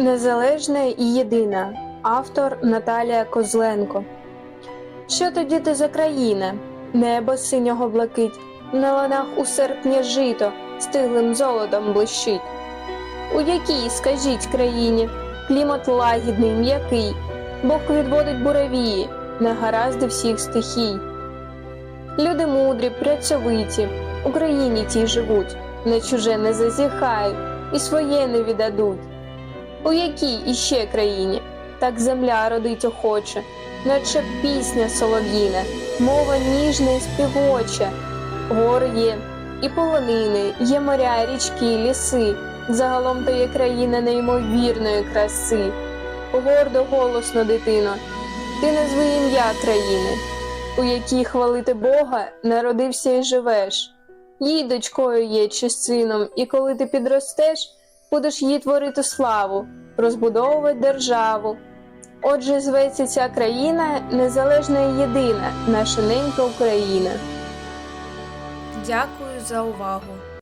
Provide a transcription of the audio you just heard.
Незалежна і єдина. Автор Наталія Козленко. Що тоді ти за країна? Небо синього блакить, на ланах у серпні жито стиглим золотом блищить. У якій, скажіть країні, клімат лагідний, м'який, Бог відводить буревії, негаразди всіх стихій. Люди мудрі, працьовиті, Україні тій живуть, на чуже не зазіхають і своє не віддадуть. У якій іще країні так земля родить охоче, наче пісня солов'їна, мова ніжна і співоча, гори є і полонини, є моря, річки, ліси. Загалом то є країна неймовірної краси. Гордо голосно, дитино, ти назви ім'я країни, у якій хвалити Бога народився і живеш. Їй дочкою є чи сином, і коли ти підростеш, будеш їй творити славу, розбудовувати державу. Отже, зветься ця країна незалежна і єдина, наша ненька Україна. Дякую за увагу!